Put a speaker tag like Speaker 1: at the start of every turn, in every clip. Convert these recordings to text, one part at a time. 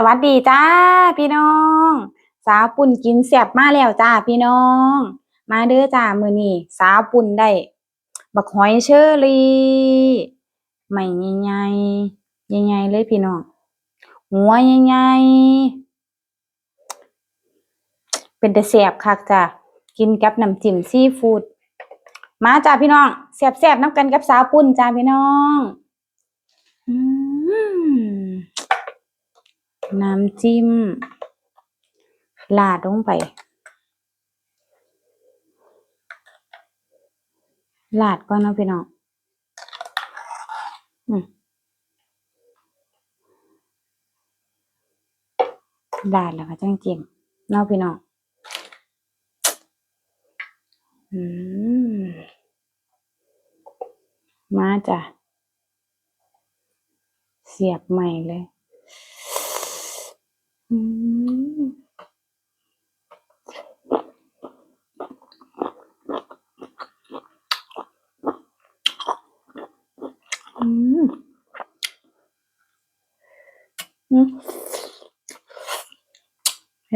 Speaker 1: สวัสดีจ้าพี่น้อง สาวปุ่นกินแซ่บมาแล้วจ้าพี่น้อง มาเด้อจ้ามือนี้สาวปุ่นได้ บักหอยเชอรี่ใหม่ใหญ่ใหญ่เลยพี่น้อง หัวใหญ่ๆเป็นแต่แซ่บคักจ้ากินกับน้ำจิ้มซีฟู้ดมาจ้าพี่น้องแซ่บน้ำกันกับสาวปุ่นจ้าพี่น้อง อืม น้ำจิ้ม ลาดลงไป ลาดก่อนนาะพี่น้องลาดแล้วก็จังจิ้มเนาะพี่น้องมมาจ้ะ เสียบใหม่เลย อืมอืมอืม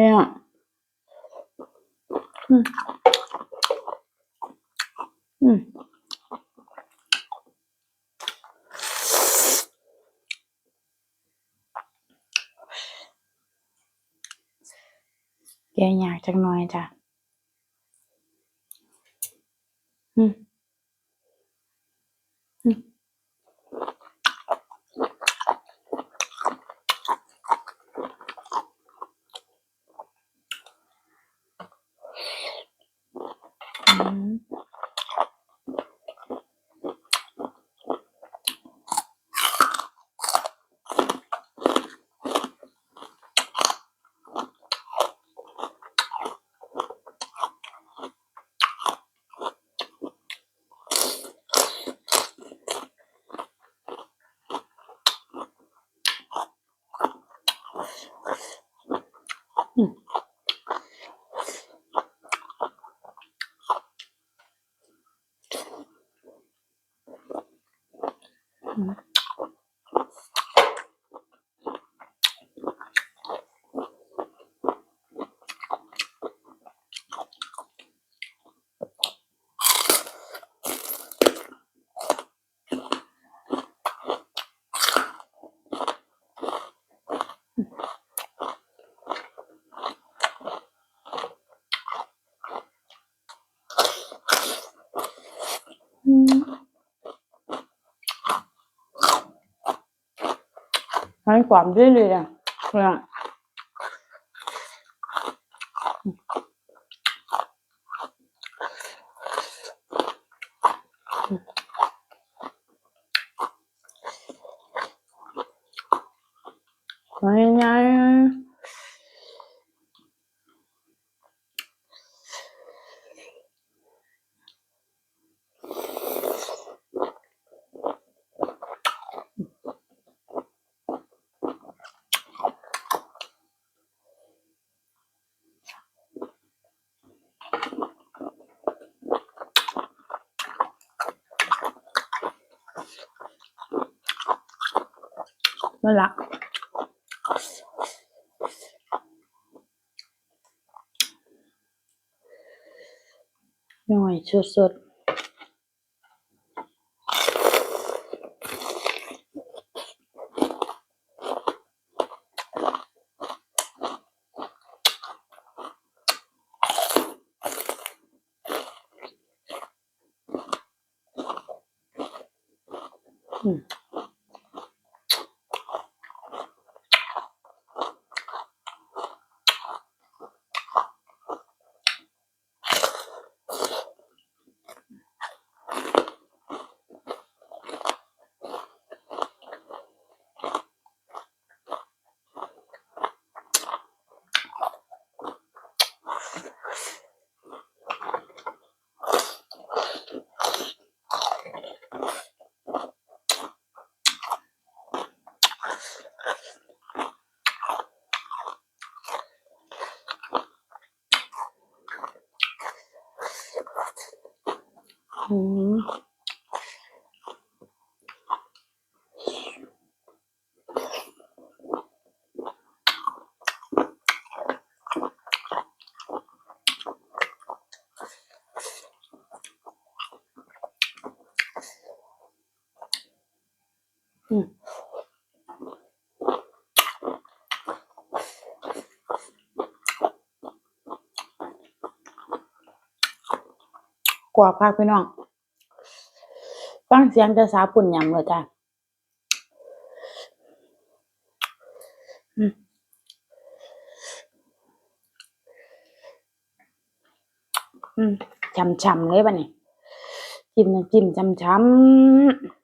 Speaker 1: เฮ้ยอะอืมอืมแกอยากจักหน่อยจ้ะ อืมอืมอืมอืม อื ให้ความดีเลยอะเนี่ยง่าย นั่นละหน่ อืมกว่าภาคพี่น้อง ฟังเสียงจะสาปุ่นยำเลยจ้ะอืมอืมช่ำๆเลยป่ะนี่จิ้มน้ำจิ้มช่ำๆ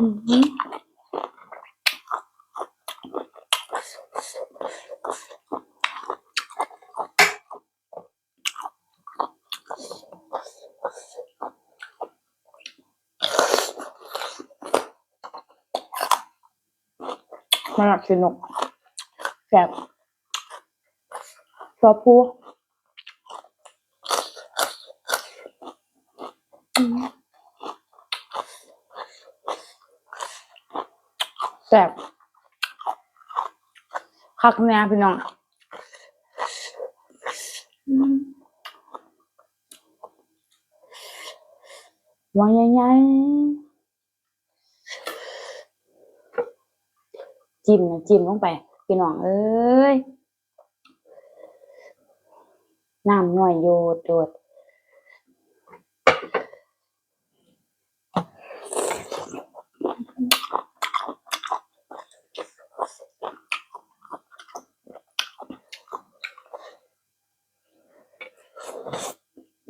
Speaker 1: มมาหลับสนุกแบบชอบพูอืม แบบคักแน่พี่น้องอืมวางใหญ่ๆจิ้มนะจิ้มลงไป พี่น้องเอ้ยน้ำหน่อยโยดโยด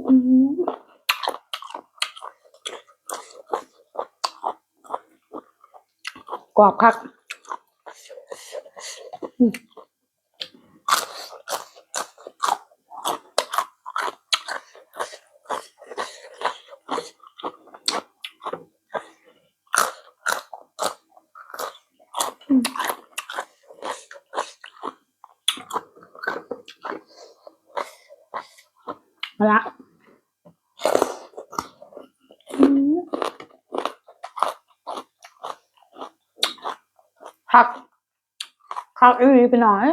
Speaker 1: อืม กรอบคักอืมมาละอืม คักคักอีหลีไปหน่อย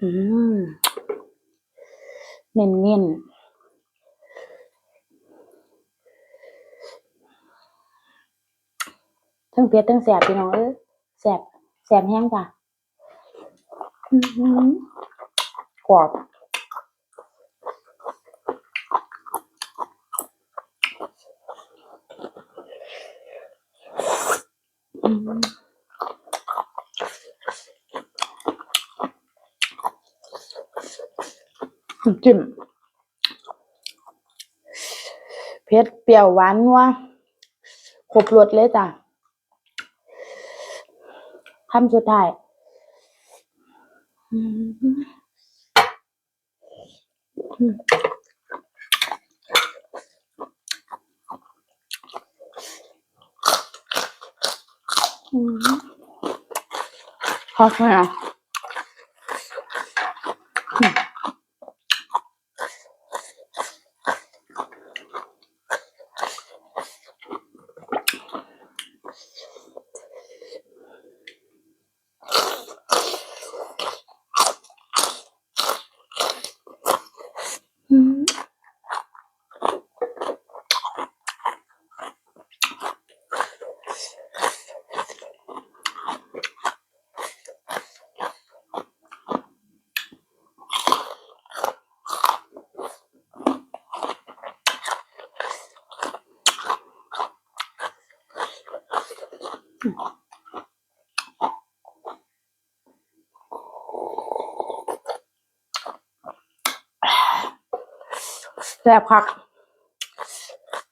Speaker 1: อืมเน้นเน้นทั้งเผ็ดทั้งแสบพี่น้องเอ้ยแสบแสบแห้งจ้ะ กรอบจิ้มเผ็ดเปรี้ยวหวานนัวครบรสเลยจ้ะคำสุดท้าย อืมอืมอืมขอบคุณอะอืมอืม แซ่บคัก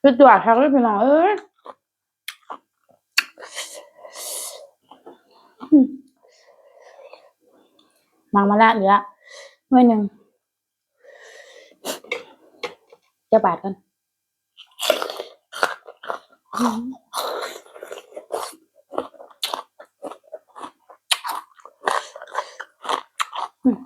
Speaker 1: สุดยอดคักเลยพี่น้องเอ้ยมมังมาละเหลือหน่วยหนึ่งจะบาดกันอืมอืม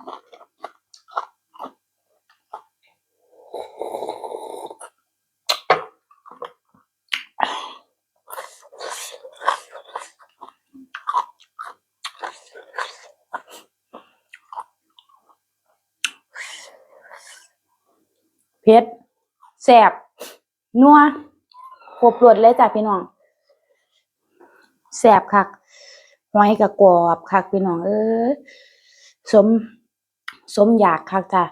Speaker 1: เผ็ดแซ่บนัวครบรสเลยจ้ะพี่น้องแซ่บคักหอยกับกรอบคักพี่น้อง เอ้ยสม สมอยากคักจ้ะ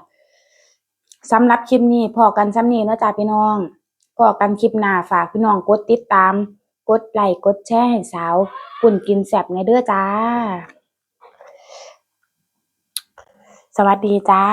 Speaker 1: สำหรับคลิปนี้พอกันซ้ำนี้นาะจ้ะพี่น้องพอกันคลิปหน้าฝากพี่น้องกดติดตาม กดไลค์กดแชร์ให้สาวปุ่นกินแซ่บในเด้อจ้า สวัสดีจ้า